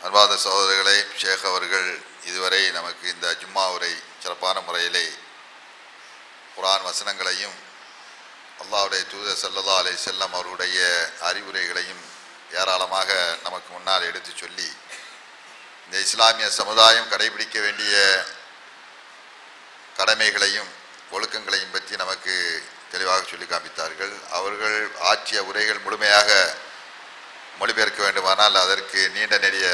அன்பாத சகோதரர்களே ஷேக் அவர்கள் இதுவரை நமக்கு இந்த ஜும்மா உரை சிறப்பான முறையிலே குரான் வசனங்களையும் அல்லாவுடைய தூதர் ஸல்லல்லாஹு அலை செல்லம் அவருடைய அறிவுரைகளையும் ஏராளமாக நமக்கு முன்னால் எடுத்து சொல்லி இந்த இஸ்லாமிய சமுதாயம் கடைபிடிக்க வேண்டிய கடமைகளையும் ஒழுக்கங்களையும் பற்றி நமக்கு தெளிவாக சொல்லி காண்பித்தார்கள் அவர்கள் ஆற்றிய உரைகள் முழுமையாக மொழிபெயர்க்க வேண்டுமானால் அதற்கு நீண்ட நெடிய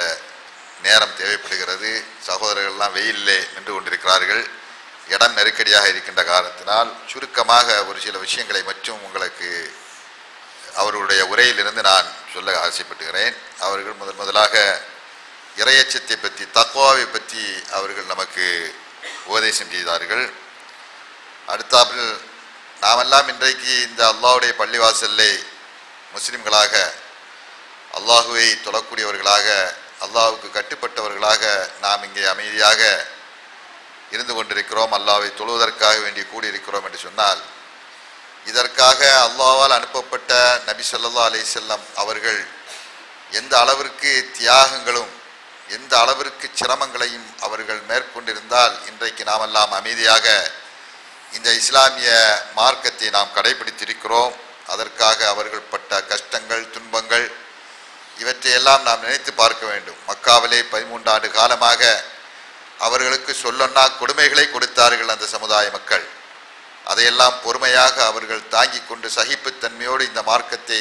நேரம் தேவைப்படுகிறது. சகோதரர்கள்லாம் வெயிலே நின்று கொண்டிருக்கிறார்கள். இடம் நெருக்கடியாக இருக்கின்ற காரணத்தினால் சுருக்கமாக ஒரு சில விஷயங்களை மட்டும் உங்களுக்கு அவர்களுடைய உரையிலிருந்து நான் சொல்ல ஆசைப்பட்டுகிறேன் அவர்கள் முதன் முதலாக இறையச்சத்தை பற்றி தக்குவாவை பற்றி அவர்கள் நமக்கு உபதேசம் செய்தார்கள். அடுத்தாப்பில் நாமெல்லாம் இன்றைக்கு இந்த அல்லாவுடைய பள்ளிவாசல்லே முஸ்லிம்களாக அல்லாஹுவை தொழக்கூடியவர்களாக அல்லாஹுக்கு கட்டுப்பட்டவர்களாக நாம் இங்கே அமைதியாக இருந்து கொண்டிருக்கிறோம். அல்லாவை தொழுவதற்காக வேண்டி கூடியிருக்கிறோம் என்று சொன்னால் இதற்காக அல்லாவால் அனுப்பப்பட்ட நபி சொல்லா அலிசல்லம் செல்லம் அவர்கள் எந்த அளவிற்கு தியாகங்களும் எந்த அளவிற்கு சிரமங்களையும் அவர்கள் மேற்கொண்டிருந்தால் இன்றைக்கு நாமெல்லாம் அமைதியாக இந்த இஸ்லாமிய மார்க்கத்தை நாம் கடைபிடித்திருக்கிறோம் அதற்காக அவர்கள் பட்ட கஷ்டங்கள் துன்பங்கள் இவற்றையெல்லாம் நாம் நினைத்து பார்க்க வேண்டும். மக்காவிலே பதிமூன்று ஆண்டு காலமாக அவர்களுக்கு சொல்லொன்னா கொடுமைகளை கொடுத்தார்கள் அந்த சமுதாய மக்கள். அதையெல்லாம் பொறுமையாக அவர்கள் தாங்கிக் கொண்டு சகிப்புத்தன்மையோடு இந்த மார்க்கத்தை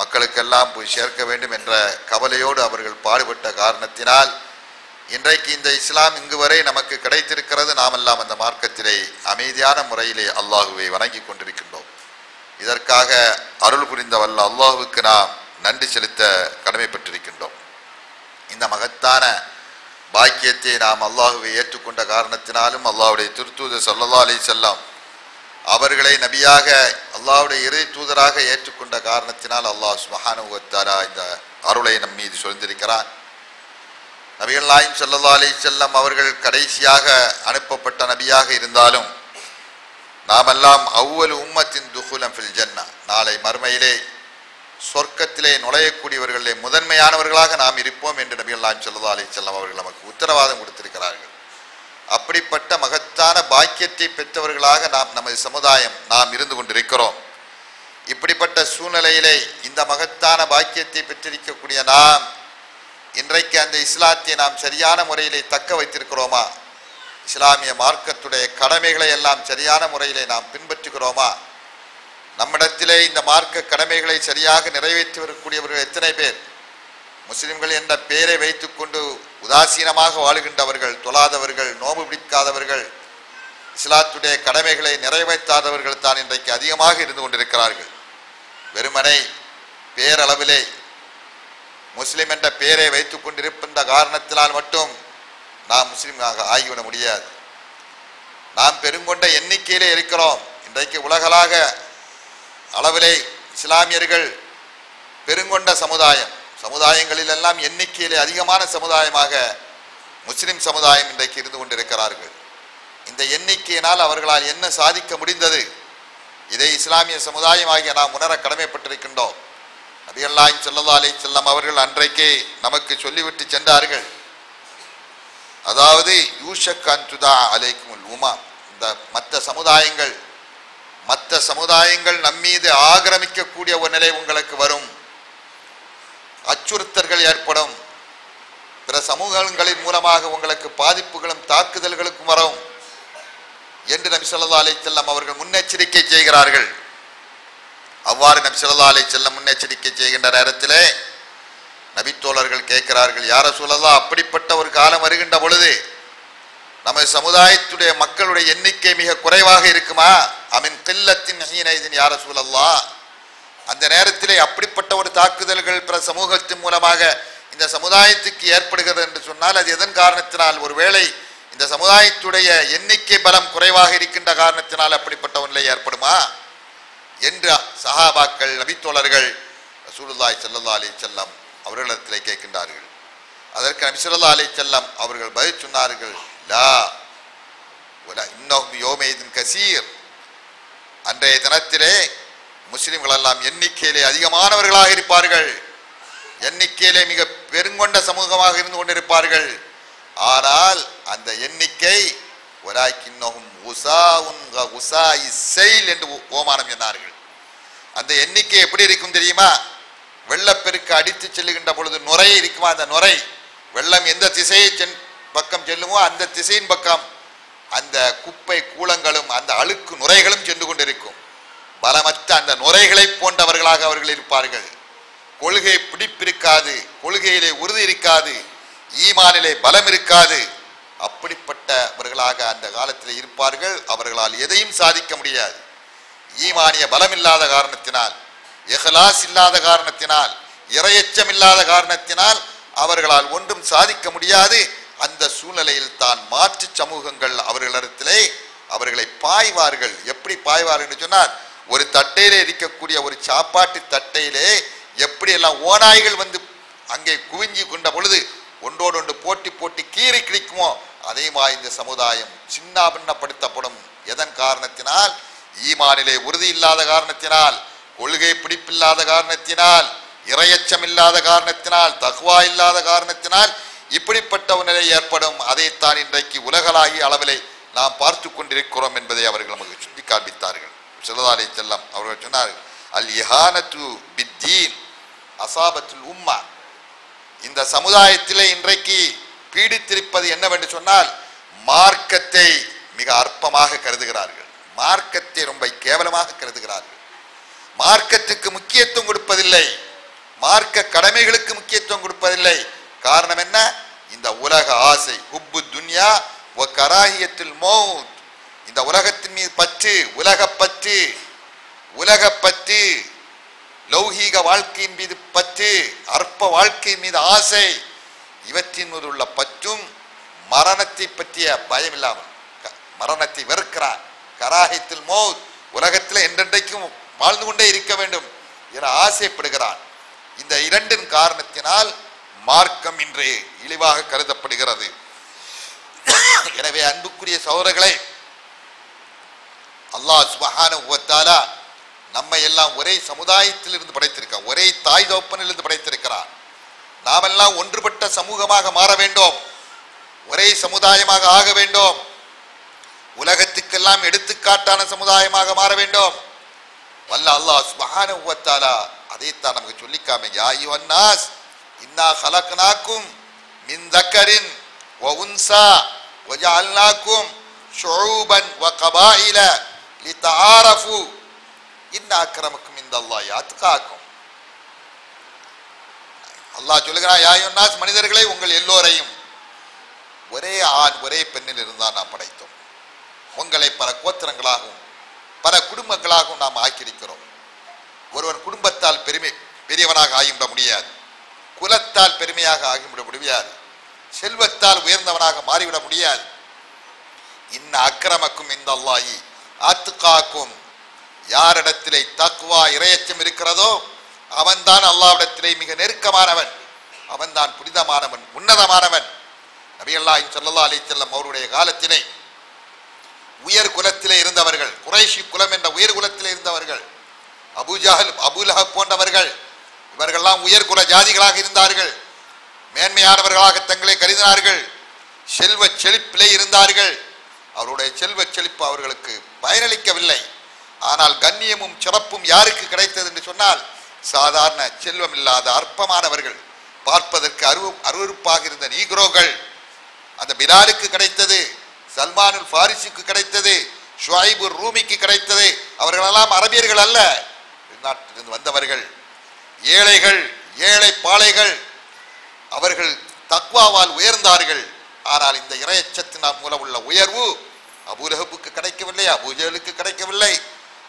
மக்களுக்கெல்லாம் போய் சேர்க்க வேண்டும் என்ற கவலையோடு அவர்கள் பாடுபட்ட காரணத்தினால் இன்றைக்கு இந்த இஸ்லாம் இங்கு வரை நமக்கு கிடைத்திருக்கிறது. நாமெல்லாம் அந்த மார்க்கத்திலே அமைதியான முறையிலே அல்லாஹுவை வணங்கி கொண்டிருக்கின்றோம். இதற்காக அருள் புரிந்த வல்ல அல்லாஹுவுக்கு நாம் நன்றி செலுத்த கடமைப்பட்டிருக்கின்றோம். இந்த மகத்தான பாக்கியத்தை நாம் அல்லாஹுவை ஏற்றுக்கொண்ட காரணத்தினாலும் அல்லாஹுடைய திருத்தூதர் ஸல்லல்லாஹு அலி செல்லம் அவர்களை நபியாக அல்லாஹ்வுடைய இறை தூதராக ஏற்றுக்கொண்ட காரணத்தினால் அல்லாஹ் சுப்ஹானஹு இந்த அருளை நம் மீது சொல்ந்திருக்கிறான் நபிகள் நாயும் ஸல்லல்லாஹு அலி செல்லம் அவர்கள் கடைசியாக அனுப்பப்பட்ட நபியாக இருந்தாலும் நாமெல்லாம் அவ்வல் உம்மத்தின் துகுலம் ஃபில் ஜன்னா நாளை மறுமையிலே சொர்க்கத்திலே நுழையக்கூடியவர்களே முதன்மையானவர்களாக நாம் இருப்போம் என்று நபிகள் நாயம் சொல்லதா அலி செல்லம் அவர்கள் நமக்கு உத்தரவாதம் கொடுத்திருக்கிறார்கள். அப்படிப்பட்ட மகத்தான பாக்கியத்தை பெற்றவர்களாக நாம் நமது சமுதாயம் நாம் இருந்து கொண்டிருக்கிறோம். இப்படிப்பட்ட சூழ்நிலையிலே இந்த மகத்தான பாக்கியத்தை பெற்றிருக்கக்கூடிய நாம் இன்றைக்கு அந்த இஸ்லாத்தை நாம் சரியான முறையிலே தக்க வைத்திருக்கிறோமா? இஸ்லாமிய மார்க்கத்துடைய கடமைகளை எல்லாம் சரியான முறையிலே நாம் பின்பற்றுகிறோமா? நம்மிடத்திலே இந்த மார்க்க கடமைகளை சரியாக நிறைவேற்றி வரக்கூடியவர்கள் எத்தனை பேர்? முஸ்லிம்கள் என்ற பெயரை வைத்துக்கொண்டு உதாசீனமாக வாழுகின்றவர்கள் தொழாதவர்கள் நோம்பு பிடிக்காதவர்கள் இஸ்லாத்துடைய கடமைகளை நிறைவேற்றாதவர்கள் தான் இன்றைக்கு அதிகமாக இருந்து கொண்டிருக்கிறார்கள். வெறுமனை பேரளவிலே முஸ்லிம் என்ற பெயரை வைத்துக் கொண்டிருக்கின்ற காரணத்தினால் மட்டும் நாம் முஸ்லிமாக ஆகிவிட முடியாது. நாம் பெருங்கொண்ட எண்ணிக்கையிலே இருக்கிறோம். இன்றைக்கு உலகளாக அளவிலே இஸ்லாமியர்கள் பெருங்கொண்ட சமுதாயம். சமுதாயங்களில் எல்லாம் எண்ணிக்கையிலே அதிகமான சமுதாயமாக முஸ்லிம் சமுதாயம் இன்றைக்கு இருந்து கொண்டிருக்கிறார்கள். இந்த எண்ணிக்கையினால் அவர்களால் என்ன சாதிக்க முடிந்தது? இதை இஸ்லாமிய சமுதாயமாகிய நாம் உணர கடமைப்பட்டிருக்கின்றோம். நபிகள்லாயும் ஸல்லல்லாஹு அலைஹி செல்லம் அவர்கள் அன்றைக்கே நமக்கு சொல்லிவிட்டு சென்றார்கள். அதாவது யூஷக் அன்சுதா அலைக்கும் உமா. இந்த மற்ற சமுதாயங்கள் மற்ற சமுதாயங்கள் நம்மீது ஆக்கிரமிக்கக்கூடிய ஒரு நிலை உங்களுக்கு வரும். அச்சுறுத்தல்கள் ஏற்படும். பிற சமூகங்களின் மூலமாக உங்களுக்கு பாதிப்புகளும் தாக்குதல்களுக்கும் வரும். என்று நபி சொல்லா அலை செல்லம் அவர்கள் முன்னெச்சரிக்கை செய்கிறார்கள். அவ்வாறு நபி சொல்லா அலை செல்லம் முன்னெச்சரிக்கை செய்கின்ற நேரத்திலே நபித்தோழர்கள் கேட்கிறார்கள் யார சொல்லலா அப்படிப்பட்ட ஒரு காலம் வருகின்ற பொழுது நமது சமுதாயத்துடைய மக்களுடைய எண்ணிக்கை மிக குறைவாக இருக்குமா? அமின் கில்லத்தின் ஹீனைதின் யார சூழல்லா அந்த நேரத்திலே அப்படிப்பட்ட ஒரு தாக்குதல்கள் பிற சமூகத்தின் மூலமாக இந்த சமுதாயத்துக்கு ஏற்படுகிறது என்று சொன்னால் அது எதன் காரணத்தினால்? ஒருவேளை இந்த சமுதாயத்துடைய எண்ணிக்கை பலம் குறைவாக இருக்கின்ற காரணத்தினால் அப்படிப்பட்ட ஒரு நிலை ஏற்படுமா? என்று சஹாபாக்கள் நபித்தோழர்கள் ரசூலுல்லாய் செல்லல்லா அலி செல்லம் அவர்களிடத்திலே கேட்கின்றார்கள். அதற்கு நபி அலி செல்லம் அவர்கள் பதில் சொன்னார்கள் லா வல இன்னஹும் கசீர். அன்றைய தினத்திலே முஸ்லிம்கள் எல்லாம் எண்ணிக்கையிலே அதிகமானவர்களாக இருப்பார்கள். எண்ணிக்கையிலே மிக பெருங்கொண்ட சமூகமாக இருந்து கொண்டிருப்பார்கள். ஆனால் அந்த எண்ணிக்கை இசைல் என்று ஓமானம் சொன்னார்கள். அந்த எண்ணிக்கை எப்படி இருக்கும் தெரியுமா? வெள்ளப்பெருக்கு அடித்து செல்லுகின்ற பொழுது நுரை இருக்குமா? அந்த நுரை வெள்ளம் எந்த திசையை சென் பக்கம் செல்லுமோ அந்த திசையின் பக்கம் அந்த குப்பை கூலங்களும் அந்த அழுக்கு நுரைகளும் சென்று கொண்டிருக்கும். பலமற்ற அந்த நுரைகளை போன்றவர்களாக அவர்கள் இருப்பார்கள். கொள்கை பிடிப்பிருக்காது கொள்கையிலே உறுதி இருக்காது ஈமானிலே பலம் இருக்காது. அப்படிப்பட்டவர்களாக அந்த காலத்தில் இருப்பார்கள் அவர்களால் எதையும் சாதிக்க முடியாது. ஈமானிய பலம் இல்லாத காரணத்தினால் எஹலாஸ் இல்லாத காரணத்தினால் இரையச்சம் இல்லாத காரணத்தினால் அவர்களால் ஒன்றும் சாதிக்க முடியாது. அந்த சூழ்நிலையில் தான் மாற்று சமூகங்கள் அவர்களிடத்திலே அவர்களை பாய்வார்கள். எப்படி பாய்வார்கள் சொன்னால் ஒரு தட்டையிலே இருக்கக்கூடிய ஒரு சாப்பாட்டு தட்டையிலே எப்படி எல்லாம் ஓநாய்கள் வந்து அங்கே குவிஞ்சு கொண்ட பொழுது ஒன்றோடு ஒன்று போட்டி போட்டி கீறி கிடைக்குமோ அதே மாதிரி இந்த சமுதாயம் சின்னாபின்னப்படுத்தப்படும். எதன் காரணத்தினால்? ஈமானிலே உறுதி இல்லாத காரணத்தினால் கொள்கை பிடிப்பில்லாத காரணத்தினால் இரையச்சம் இல்லாத காரணத்தினால் தகுவா இல்லாத காரணத்தினால் இப்படிப்பட்ட ஒரு நிலை ஏற்படும் அதைத்தான் இன்றைக்கு உலகளாகிய அளவிலே நாம் பார்த்து கொண்டிருக்கிறோம் என்பதை அவர்கள் நமக்கு சுட்டி காண்பித்தார்கள். சிலதாலை செல்லம் அவர்கள் சொன்னார்கள் அல் இஹானத்து பித்தீன் அசாபத்துல் உம்மா. இந்த சமுதாயத்திலே இன்றைக்கு பீடித்திருப்பது என்னவென்று சொன்னால் மார்க்கத்தை மிக அற்பமாக கருதுகிறார்கள். மார்க்கத்தை ரொம்ப கேவலமாக கருதுகிறார்கள். மார்க்கத்துக்கு முக்கியத்துவம் கொடுப்பதில்லை. மார்க்க கடமைகளுக்கு முக்கியத்துவம் கொடுப்பதில்லை. காரணம் என்ன? இந்த உலக ஆசை ஹுப்பு துன்யா ஒ கராகியத்தில் மௌத். இந்த உலகத்தின் மீது பற்று உலக பற்று உலக பற்று லௌகீக வாழ்க்கையின் மீது பற்று அற்ப வாழ்க்கையின் மீது ஆசை இவற்றின் மீது உள்ள பற்றும் மரணத்தை பற்றிய பயம் இல்லாமல் க- மரணத்தை வெறுக்கிறார். கராகியத்தில் மௌத் உலகத்தில் என்றென்றைக்கும் வாழ்ந்து கொண்டே இருக்க வேண்டும் என ஆசைப்படுகிறான். இந்த இரண்டின் காரணத்தினால் மார்க்கம் இன்றே இழிவாக கருதப்படுகிறது. எனவே அன்புக்குரிய சகோதரர்களே அல்லாஹ் சுபஹானஹு வ நம்ம நம்மை எல்லாம் ஒரே சமுதாயத்தில் இருந்து ஒரே தாய் தோப்பனிலிருந்து இருந்து நாம் நாமெல்லாம் ஒன்றுபட்ட சமூகமாக மாற வேண்டும். ஒரே சமுதாயமாக ஆக வேண்டும். உலகத்துக்கெல்லாம் எடுத்துக்காட்டான சமுதாயமாக மாற வேண்டும். வல்ல அல்லாஹ் சுபஹானஹு வ அதைத்தான் நமக்கு சொல்லிக்காம யா அய்யுஹன் நாஸ் இன்னா ஹலக்னாக்கும் மின் தக்கரின் வ உன்சா வ ஜஅல்னாக்கும் ஷுஊபன் வ கபாயில லிதஆரஃபு இன்ன அக்ரமக்கும் இந்தல்லாஹி அத்காக்கும். அல்லாஹ் சொல்லுகிறான் யா அய்யுஹன் நாஸ் மனிதர்களே உங்கள் எல்லோரையும் ஒரே ஆண் ஒரே பெண்ணில் இருந்தால் நாம் படைத்தோம். உங்களை பல கோத்திரங்களாகவும் பல குடும்பங்களாகவும் நாம் ஆக்கியிருக்கிறோம். ஒருவன் குடும்பத்தால் பெருமை பெரியவனாக ஆகிவிட முடியாது. குலத்தால் பெருமையாக ஆகிவிட முடியாது. செல்வத்தால் உயர்ந்தவனாக மாறிவிட முடியாது. இன்ன அக்கிரமக்கும் இந்த அல்லாயி ஆத்துக்காக்கும் யாரிடத்திலே தக்குவா இரையச்சம் இருக்கிறதோ அவன்தான் அல்லாவிடத்திலே மிக நெருக்கமானவன். அவன்தான் புனிதமானவன் உன்னதமானவன். நபியல்லாஹின் ஸல்லல்லாஹு அலி செல்லம் அவருடைய காலத்திலே உயர் குலத்திலே இருந்தவர்கள் குறைஷி குலம் என்ற உயர் குலத்திலே இருந்தவர்கள் அபூஜஹல் அபுலஹப் போன்றவர்கள் இவர்கள்லாம் உயர்குல ஜாதிகளாக இருந்தார்கள். மேன்மையானவர்களாக தங்களை கருதினார்கள். செல்வ செழிப்பிலே இருந்தார்கள். அவருடைய செல்வ செழிப்பு அவர்களுக்கு பயனளிக்கவில்லை. ஆனால் கண்ணியமும் சிறப்பும் யாருக்கு கிடைத்தது என்று சொன்னால் சாதாரண செல்வம் இல்லாத அற்பமானவர்கள். பார்ப்பதற்கு அருவ அருவருப்பாக இருந்த நீக்ரோகள் அந்த பிலாலுக்கு கிடைத்தது சல்மானுல் ஃபாரிஸுக்கு கிடைத்தது ஷுவைபு ரூமிக்கு கிடைத்தது. அவர்களெல்லாம் அரபியர்கள் அல்ல. வெளிநாட்டிலிருந்து வந்தவர்கள். ஏழைகள் ஏழை பாலைகள் அவர்கள் தக்வாவால் உயர்ந்தார்கள். ஆனால் இந்த இரையச்சத்தினால் மூலம் உள்ள உயர்வு அபூலஹபுக்கு கிடைக்கவில்லை அபூஜலுக்கு கிடைக்கவில்லை.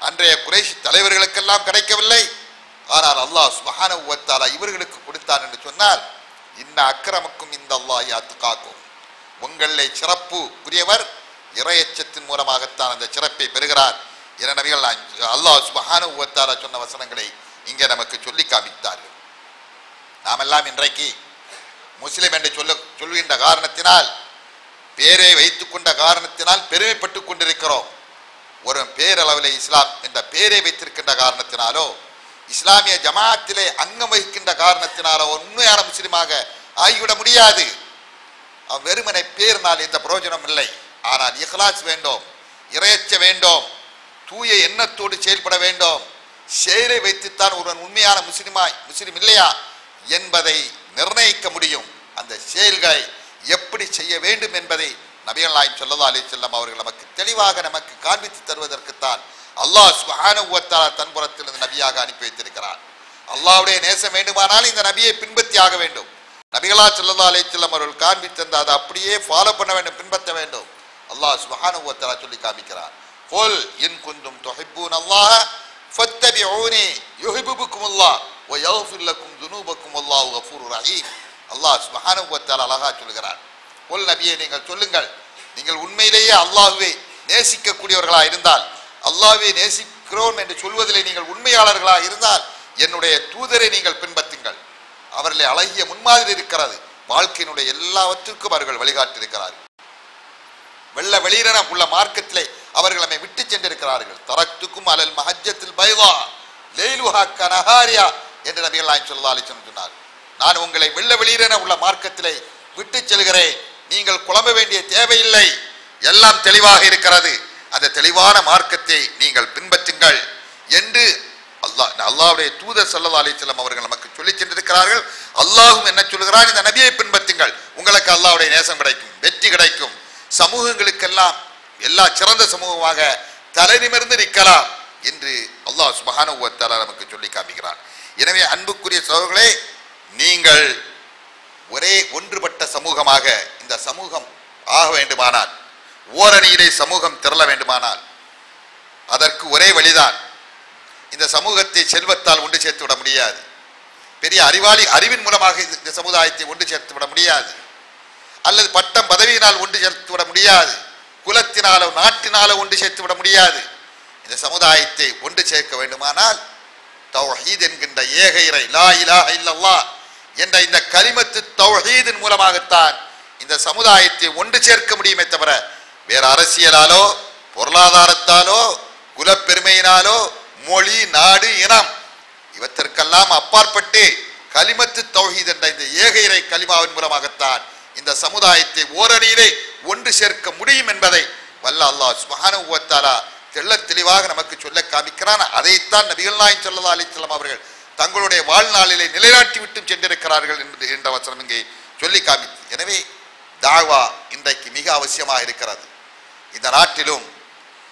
அன்றைய குறைஷி தலைவர்களுக்கெல்லாம் கிடைக்கவில்லை. ஆனால் அல்லாஹ் சுபஹானஹு இவர்களுக்கு கொடுத்தான் என்று சொன்னால் இன்ன அக்கிரமக்கும் இந்த அல்லாஹ் காக்கும் உங்களிலே சிறப்பு உரியவர் இரையச்சத்தின் மூலமாகத்தான் அந்த சிறப்பை பெறுகிறார். என நபிகள் நான் அல்லாஹ் சுபஹானஹு சொன்ன வசனங்களை இங்கே நமக்கு சொல்லி காமித்தார்கள். நாமெல்லாம் இன்றைக்கு முஸ்லிம் என்று சொல்ல சொல்கின்ற காரணத்தினால் பேரை வைத்துக் கொண்ட காரணத்தினால் பெருமைப்பட்டுக் கொண்டிருக்கிறோம். ஒரு பேரளவில் இஸ்லாம் என்ற பேரை வைத்திருக்கின்ற காரணத்தினாலோ இஸ்லாமிய ஜமாத்திலே அங்கம் வகிக்கின்ற காரணத்தினாலோ உண்மையான முஸ்லிமாக ஆகிவிட முடியாது. வெறுமனை பேரினால் எந்த பிரயோஜனம் இல்லை. ஆனால் இஹ்லாஸ் வேண்டும் இறையச்ச வேண்டும் தூய எண்ணத்தோடு செயல்பட வேண்டும். செயலை வைத்துத்தான் ஒருவன் உண்மையான முஸ்லிமாய் முஸ்லிம் இல்லையா என்பதை நிர்ணயிக்க முடியும். அந்த செயல்களை எப்படி செய்ய வேண்டும் என்பதை நபிகள் நாயம் சொல்லதா அலி செல்லம் அவர்கள் நமக்கு தெளிவாக நமக்கு காண்பித்து தருவதற்குத்தான் அல்லாஹ் சுப்ஹானஹு வ தஆலா நபியாக அனுப்பி வைத்திருக்கிறார். அல்லாவுடைய நேசம் வேண்டுமானால் இந்த நபியை பின்பற்றி ஆக வேண்டும். நபிகளா ஸல்லல்லாஹு அலி செல்லம் அவர்கள் காண்பித்திருந்த அதை அப்படியே ஃபாலோ பண்ண வேண்டும் பின்பற்ற வேண்டும். அல்லாஹ் சுப்ஹானஹு சொல்லி காமிக்கிறார். கொல் என் குந்தும் தொகைப்பூன் அல்லாஹ் ஃபத்தபிஊனி யுஹிப்புக்குமுல்லாஹ் வ யக்ஃபிர் லக்கும் துனூபக்கும் அல்லாஹு கஃபூருர் ரஹீம் அல்லாஹ் சுப்ஹானஹு வ தஆலா அழகா சொல்கிறார் குல் நபியே நீங்கள் சொல்லுங்கள். நீங்கள் உண்மையிலேயே அல்லாஹ்வை நேசிக்கக்கூடியவர்களா இருந்தால் அல்லாஹ்வை நேசிக்கிறோம் என்று சொல்வதிலே நீங்கள் உண்மையாளர்களாக இருந்தால் என்னுடைய தூதரை நீங்கள் பின்பற்றுங்கள். அவர்களே அழகிய முன்மாதிரி இருக்கிறது. வாழ்க்கையினுடைய எல்லாவற்றிற்கும் அவர்கள் வழிகாட்டியிருக்கிறார்கள். வெள்ள வெளியின உள்ள மார்க்கத்திலே அவர்கள் நம்மை விட்டு சென்றிருக்கிறார்கள். தரத்துக்கும் அலல் மஹஜத்தில் பைவா லெய்லுஹா கனஹாரியா என்று நபிகள் நாயம் சொல்லா அலிச்சன் சொன்னார். நான் உங்களை வெள்ள வெளியிறன உள்ள மார்க்கத்திலே விட்டு செல்கிறேன். நீங்கள் குழம்ப வேண்டிய தேவையில்லை. எல்லாம் தெளிவாக இருக்கிறது. அந்த தெளிவான மார்க்கத்தை நீங்கள் பின்பற்றுங்கள் என்று அல்லாஹ் அல்லாவுடைய தூதர் சல்லா அலிசல்லாம் அவர்கள் நமக்கு சொல்லி சென்றிருக்கிறார்கள். அல்லாஹும் என்ன சொல்கிறான்? இந்த நபியை பின்பற்றுங்கள். உங்களுக்கு அல்லாவுடைய நேசம் கிடைக்கும் வெற்றி கிடைக்கும். சமூகங்களுக்கெல்லாம் எல்லா சிறந்த சமூகமாக தலை நிமிர்ந்து நிற்கலாம் என்று அல்லாஹ் சுப்ஹானஹு நமக்கு சொல்லி காமிக்கிறான். எனவே அன்புக்குரிய சோழர்களே நீங்கள் ஒரே ஒன்றுபட்ட சமூகமாக இந்த சமூகம் ஆக வேண்டுமானால் ஓரணியிலே சமூகம் திரள வேண்டுமானால் அதற்கு ஒரே வழிதான். இந்த சமூகத்தை செல்வத்தால் ஒன்று சேர்த்து விட முடியாது. பெரிய அறிவாளி அறிவின் மூலமாக இந்த சமுதாயத்தை ஒன்று சேர்த்து விட முடியாது. அல்லது பட்டம் பதவியினால் ஒன்று சேர்த்து விட முடியாது. குலத்தினாலோ நாட்டினாலோ ஒன்று சேர்த்து விட முடியாது. இந்த சமுதாயத்தை ஒன்று சேர்க்க வேண்டுமானால் தௌஹீத் என்கின்ற ஏக இறை லா இலாஹ இல்லல்லா என்ற இந்த கலிமத்து தௌஹீதின் மூலமாகத்தான் இந்த சமுதாயத்தை ஒன்று சேர்க்க முடியுமே தவிர வேற அரசியலாலோ பொருளாதாரத்தாலோ குலப்பெருமையினாலோ மொழி நாடு இனம் இவற்றிற்கெல்லாம் அப்பாற்பட்டு கலிமத்து தௌஹீத் என்ற இந்த ஏக இறை கலிமாவின் மூலமாகத்தான் இந்த சமுதாயத்தை ஓரணியிலே ஒன்று சேர்க்க முடியும் என்பதை வல்ல அல்லாஹ் சுப்ஹானஹு தெள்ள தெள்ளத் தெளிவாக நமக்கு சொல்ல காமிக்கிறான். அதைத்தான் நபிகள் நாயன் சொல்லதா அலைஹி அவர்கள் தங்களுடைய வாழ்நாளிலே நிலைநாட்டி விட்டு சென்றிருக்கிறார்கள் என்பது என்ற வசனம் இங்கே சொல்லி காமித்து எனவே தாவா இன்றைக்கு மிக அவசியமாக இருக்கிறது. இந்த நாட்டிலும்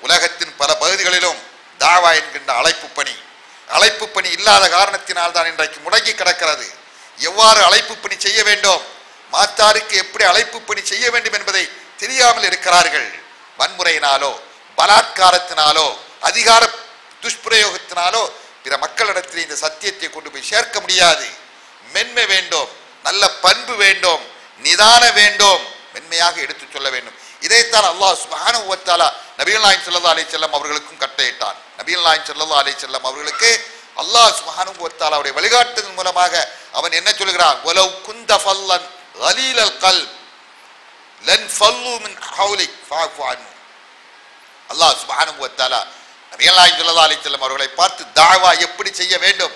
உலகத்தின் பல பகுதிகளிலும் தாவா என்கின்ற அழைப்பு பணி அழைப்பு பணி இல்லாத காரணத்தினால் தான் இன்றைக்கு முடங்கி கிடக்கிறது. எவ்வாறு அழைப்பு பணி செய்ய வேண்டும்? மாத்தாருக்கு எப்படி அழைப்பு பணி செய்ய வேண்டும் என்பதை தெரியாமல் இருக்கிறார்கள். வன்முறையினாலோ பலாத்காரத்தினாலோ அதிகார துஷ்பிரயோகத்தினாலோ பிற மக்களிடத்தில் இந்த சத்தியத்தை கொண்டு போய் சேர்க்க முடியாது. மென்மை வேண்டும் நல்ல பண்பு வேண்டும் நிதான வேண்டும் மென்மையாக எடுத்து சொல்ல வேண்டும். இதைத்தான் அல்லாஹ் சுப்ஹானஹு வ தஆலா நபிகள் நாயகம் ஸல்லல்லாஹு அவர்களுக்கும் கட்டையிட்டான் நபிகள் நாயகம் ஸல்லல்லாஹு அலைஹி செல்லம் அவர்களுக்கு அல்லாஹ் சுப்ஹானஹு வ வழிகாட்டுதல் மூலமாக அவன் என்ன சொல்கிறான்? வலவ் குந்த ஃபல்லன் கலீலல் கல்ப். லன் ஃபல்லு மின் ஹவுலிக் ஃபஅஃபு அன்ஹு அல்லாஹ் சுப்ஹானஹு வ தஆலா நபிகள் ஸல்லல்லாஹு அலைஹி வஸல்லம் அவர்களை பார்த்து தாவா எப்படி செய்ய வேண்டும்?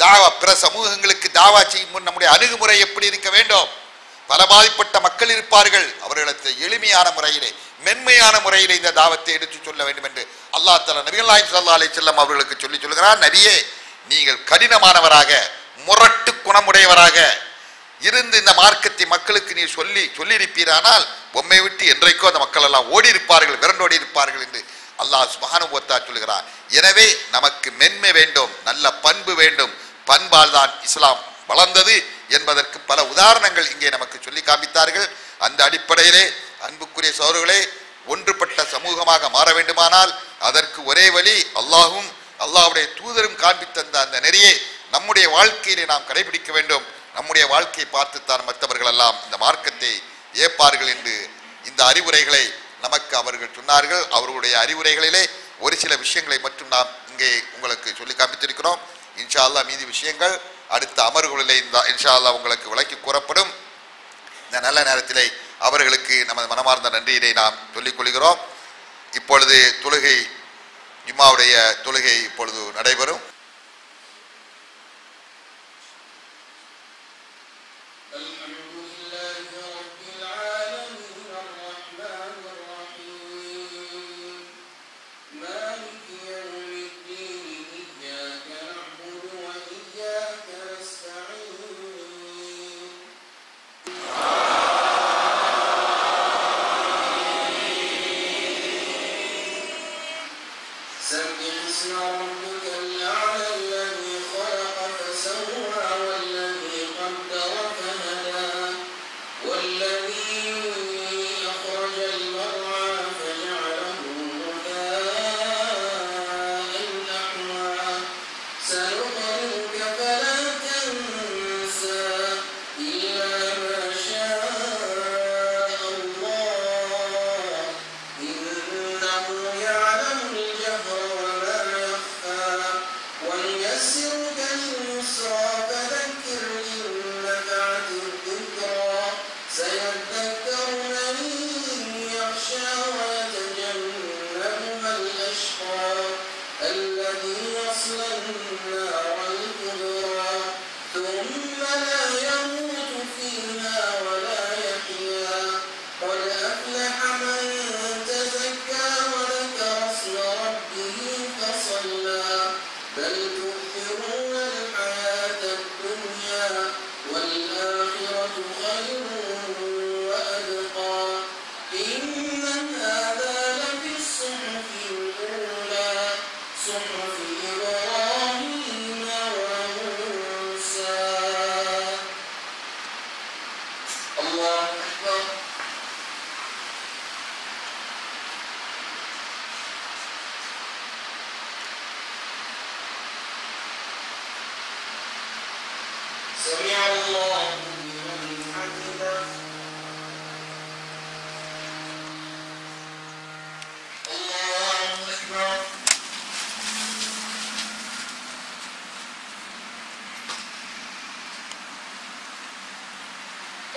தாவா பிற சமூகங்களுக்கு தாவா செய்யும் முன் நம்முடைய அணுகுமுறை எப்படி இருக்க வேண்டும்? பல பாதிப்பட்ட மக்கள் இருப்பார்கள். அவர்களுக்கு எளிமையான முறையிலே மென்மையான முறையிலே இந்த தாவத்தை எடுத்து சொல்ல வேண்டும் என்று அல்லாஹ் தலா நபிகள்லாய் சல்லா ஸல்லல்லாஹு செல்லம் அவர்களுக்கு சொல்லி சொல்கிறார். நபியே நீங்கள் கடினமானவராக முரட்டு குணமுடையவராக இருந்து இந்த மார்க்கத்தை மக்களுக்கு நீ சொல்லி சொல்லியிருப்பீரானால் பொம்மை விட்டு என்றைக்கோ அந்த மக்கள் எல்லாம் ஓடி இருப்பார்கள் விரண்டோடி இருப்பார்கள் என்று அல்லாஹ் சுப்ஹானஹு சொல்கிறார் எனவே நமக்கு மென்மை வேண்டும் நல்ல பண்பு வேண்டும். பண்பால் தான் இஸ்லாம் வளர்ந்தது என்பதற்கு பல உதாரணங்கள் இங்கே நமக்கு சொல்லி காமித்தார்கள். அந்த அடிப்படையிலே அன்புக்குரிய சோர்களே ஒன்றுபட்ட சமூகமாக மாற வேண்டுமானால் அதற்கு ஒரே வழி அல்லாஹும் அல்லாஹுடைய தூதரும் காண்பித்தந்த அந்த நெறியை நம்முடைய வாழ்க்கையிலே நாம் கடைபிடிக்க வேண்டும். நம்முடைய வாழ்க்கையை பார்த்துத்தான் மற்றவர்கள் எல்லாம் இந்த மார்க்கத்தை ஏற்பார்கள் என்று இந்த அறிவுரைகளை நமக்கு அவர்கள் சொன்னார்கள். அவர்களுடைய அறிவுரைகளிலே ஒரு சில விஷயங்களை மட்டும் நாம் இங்கே உங்களுக்கு சொல்லி காமித்திருக்கிறோம். இன்ஷா அல்லாஹ் மீதி விஷயங்கள் அடுத்த அமர்வுகளிலே இந்த இன்ஷா அல்லாஹ் உங்களுக்கு விளக்கி கூறப்படும். இந்த நல்ல நேரத்திலே அவர்களுக்கு நமது மனமார்ந்த நன்றியினை நாம் சொல்லிக் கொள்கிறோம். இப்பொழுது தொழுகை ஜும்மாவுடைய தொழுகை இப்பொழுது நடைபெறும்.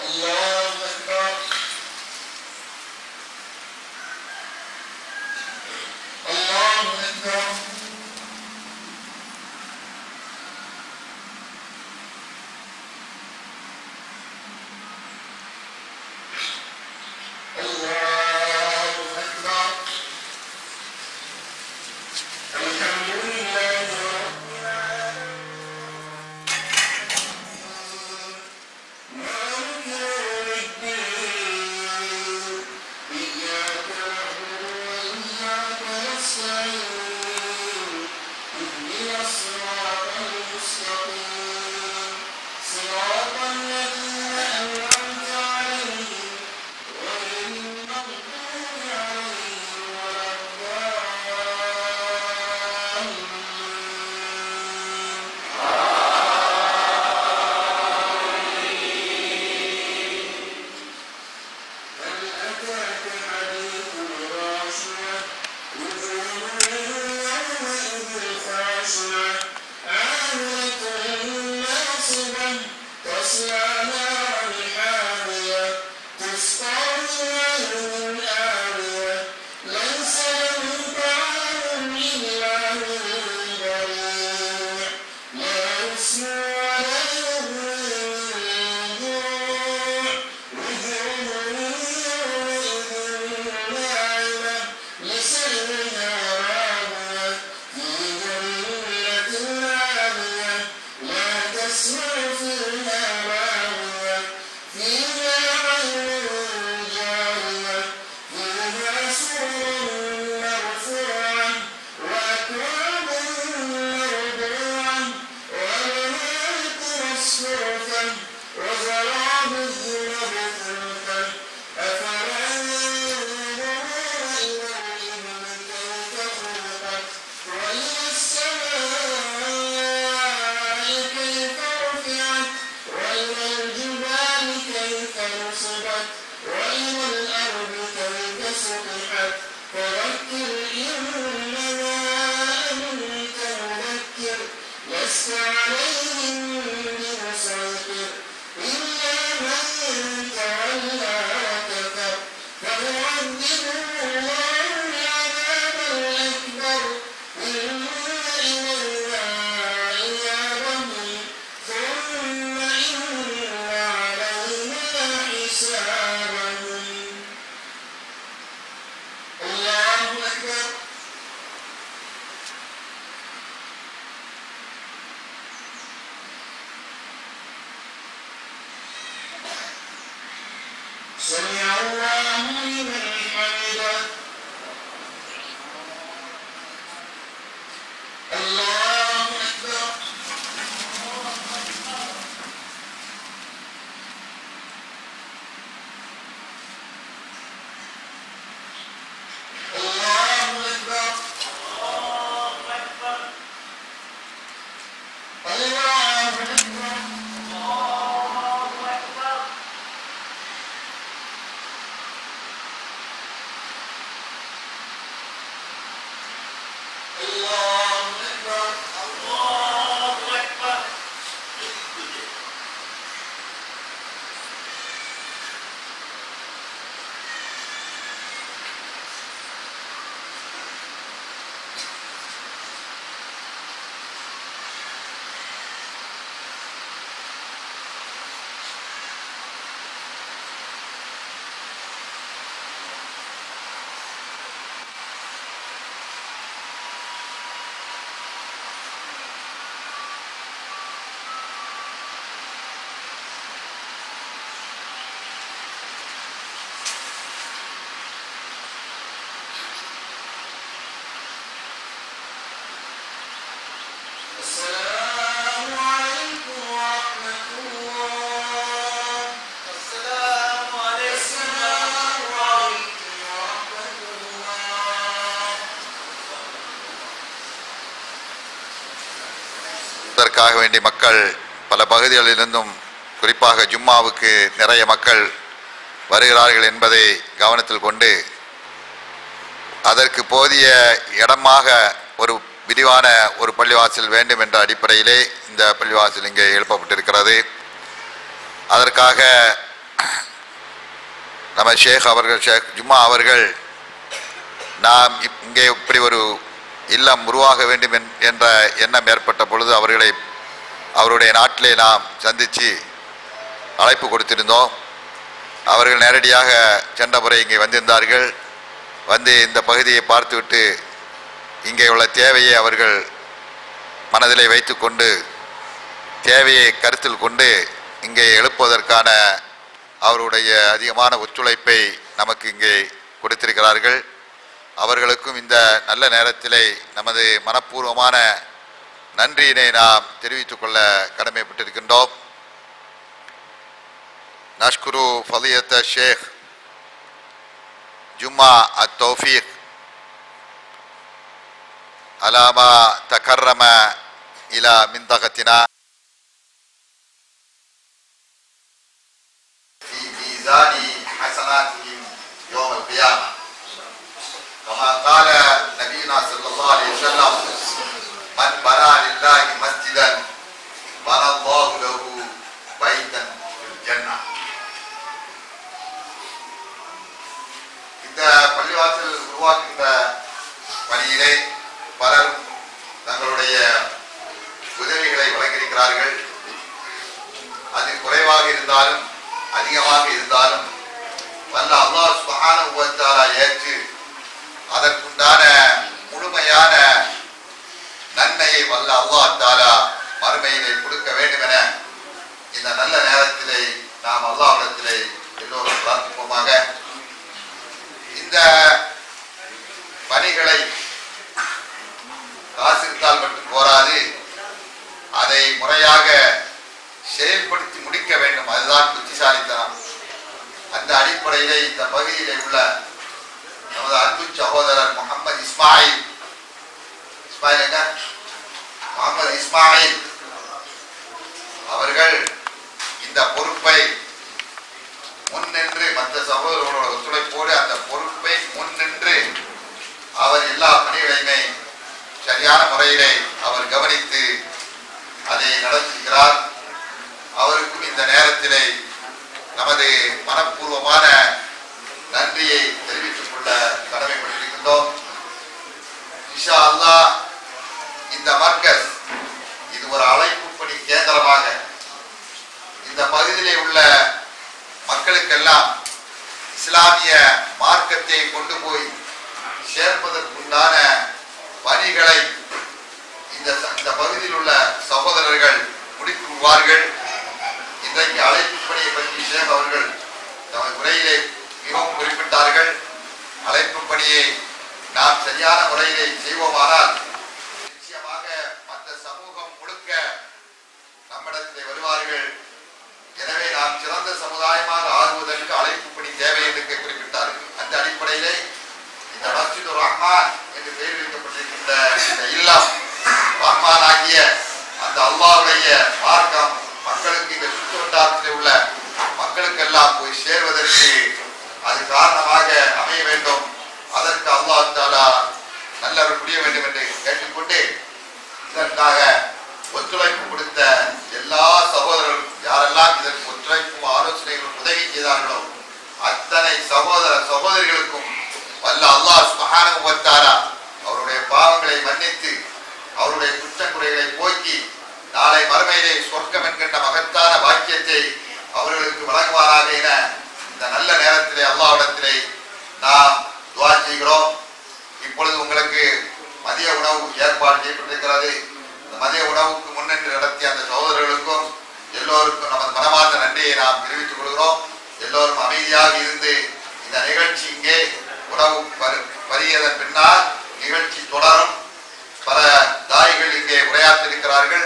No. one. Amen. மக்கள் பல பகுதிகளிலிருந்தும் குறிப்பாக ஜும்மாவுக்கு நிறைய மக்கள் வருகிறார்கள் என்பதை கவனத்தில் கொண்டு அதற்கு போதிய இடமாக ஒரு விரிவான ஒரு பள்ளிவாசல் வேண்டும் என்ற அடிப்படையிலே இந்த பள்ளிவாசல் இங்கே எழுப்பப்பட்டிருக்கிறது. அதற்காக நம்ம ஷேக் அவர்கள் ஷேக் ஜும்மா அவர்கள் நாம் இப்- இங்கே இப்படி ஒரு இல்லம் உருவாக வேண்டும் என்ற எண்ணம் ஏற்பட்ட பொழுது அவர்களை அவருடைய நாட்டிலே நாம் சந்தித்து அழைப்பு கொடுத்திருந்தோம். அவர்கள் நேரடியாக சென்ற முறை இங்கே வந்திருந்தார்கள். வந்து இந்த பகுதியை பார்த்துவிட்டு இங்கே உள்ள தேவையை அவர்கள் மனதிலே வைத்துக்கொண்டு தேவையை கருத்தில் கொண்டு இங்கே எழுப்புவதற்கான அவருடைய அதிகமான ஒத்துழைப்பை நமக்கு இங்கே கொடுத்திருக்கிறார்கள். அவர்களுக்கும் இந்த நல்ல நேரத்திலே நமது மனப்பூர்வமான நன்றியினை நாம் தெரிவித்துக் கொள்ள கடமைப்பட்டிருக்கின்றோம் நஷ்குரு ஃபலியத்த ஷேக் ஜும்மா அத் தௌஃபீக் அலாமா தகர்ரம இலா மின்தகத்தினா في ميزان حسناتهم يوم القيامة كما قال نبينا صلى الله عليه وسلم பணியிலே பலர் தங்களுடைய உதவிகளை வழங்கியிருக்கிறார்கள். அது குறைவாக இருந்தாலும் அதிகமாக இருந்தாலும் வல்ல அல்லாஹ் சுகான வ ஏற்று அதற்குண்டான முழுமையான நன்மையை வல்ல அல்லாஹ் தாலா மறுமையிலே கொடுக்க வேண்டும் என இந்த நல்ல நேரத்திலே நாம் அல்லாவிடத்திலே எல்லோரும் பிரார்த்திப்போமாக. இந்த பணிகளை காசிருந்தால் மட்டும் போராது அதை முறையாக செயல்படுத்தி முடிக்க வேண்டும். அதுதான் புத்திசாலித்தனம். அந்த அடிப்படையிலே இந்த பகுதியிலே உள்ள நமது அன்பு சகோதரர் முகமது இஸ்மாயில். இஸ்மாயில் எங்க முகமது இஸ்மாயில். அவர்கள் இந்த பொறுப்பை முன்னின்று மற்ற சகோதரர்களோட ஒத்துழைப்போடு அந்த பொறுப்பை முன்னின்று அவர் எல்லா பணிகளையுமே சரியான முறையிலே அவர் கவனித்து அதை நடத்துகிறார். அவருக்கும் இந்த நேரத்திலே நமது மனப்பூர்வமான நன்றியை தெரிவித்துக் கொள்ள கடமைப்பட்டிருக்கின்றோம். இன்ஷா அல்லாஹ் இந்த மர்க்கஸ் இது ஒரு அழைப்பு பணி கேந்திரமாக இந்த பகுதியிலே உள்ள மக்களுக்கெல்லாம் இஸ்லாமிய மார்க்கத்தை கொண்டு போய் சேர்ப்பதற்குண்டான பணிகளை இந்த இந்த பகுதியில் உள்ள சகோதரர்கள் முடிக்குவார்கள். இன்றைக்கு அழைப்பு பணியை பற்றி ஷேக் அவர்கள் தமது உரையிலே மிகவும் குறிப்பிட்டார்கள். அழைப்பு பணியை நாம் சரியான முறையிலே செய்வோமானால் நிச்சயமாக மற்ற சமூகம் முழுக்க நம்மிடத்தில் வருவார்கள். எனவே நாம் சிறந்த சமுதாயமாக ஆறுவதற்கு அழைப்பு பணி தேவை என்று குறிப்பிட்டார்கள். அந்த அடிப்படையிலே இந்த மஸ்ஜிது ரஹ்மான் என்று பெயர் வைக்கப்பட்டிருக்கின்ற இந்த இல்லம் ரஹ்மான் அந்த அல்லாவுடைய மார்க்கம் மக்களுக்கு இந்த சுற்று வட்டாரத்தில் உள்ள மக்களுக்கெல்லாம் போய் சேர்வதற்கு அது காரணமாக அமைய வேண்டும். அதற்கு அல்லாஹ் தாலா நல்லவர் வேண்டும் என்று கேட்டுக்கொண்டு இதற்காக ஒத்துழைப்பு கொடுத்த எல்லா சகோதரர்களும் யாரெல்லாம் இதற்கு ஒத்துழைப்பும் ஆலோசனைகளும் உதவி செய்தார்களோ அத்தனை சகோதர சகோதரிகளுக்கும் வல்ல அல்லாஹ் சுபஹானஹு வ தஆலா அவருடைய பாவங்களை மன்னித்து அவருடைய குற்றக்குறைகளை போக்கி நாளை மறுமையிலே சொர்க்கம் என்கின்ற மகத்தான பாக்கியத்தை அவர்களுக்கு வழங்குவாராக என இந்த நல்ல நேரத்திலே அல்லாவிடத்திலே நாம் துவா செய்கிறோம். இப்பொழுது உங்களுக்கு மதிய உணவு ஏற்பாடு செய்யப்பட்டிருக்கிறது. இந்த மதிய உணவுக்கு முன்னின்று நடத்திய அந்த சகோதரர்களுக்கும் எல்லோருக்கும் நமது மனமார்ந்த நன்றியை நாம் தெரிவித்துக் கொள்கிறோம். எல்லோரும் அமைதியாக இருந்து இந்த நிகழ்ச்சி இங்கே உணவு பரு- பருகியதன் பின்னால் நிகழ்ச்சி தொடரும். பல தாய்கள் இங்கே உரையாற்றிருக்கிறார்கள்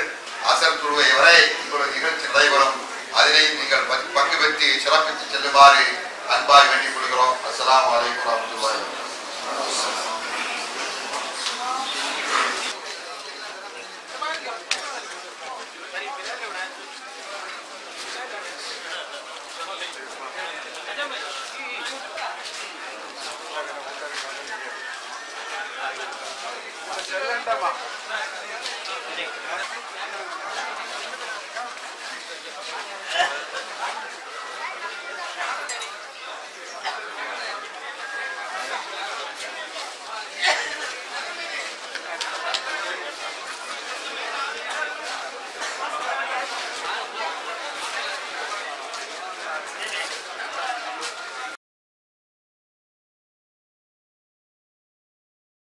அசர் துருவை வரை உங்களுடைய நிகழ்ச்சி நடைபெறும். அதிலே நீங்கள் பங்கு- பங்கு பெற்று சிறப்பித்து செல்லுமாறு அன்பாய் வேண்டிக் கொள்கிறோம். அஸ்ஸலாமு அலைக்கும் வரஹ்மத்துல்லாஹி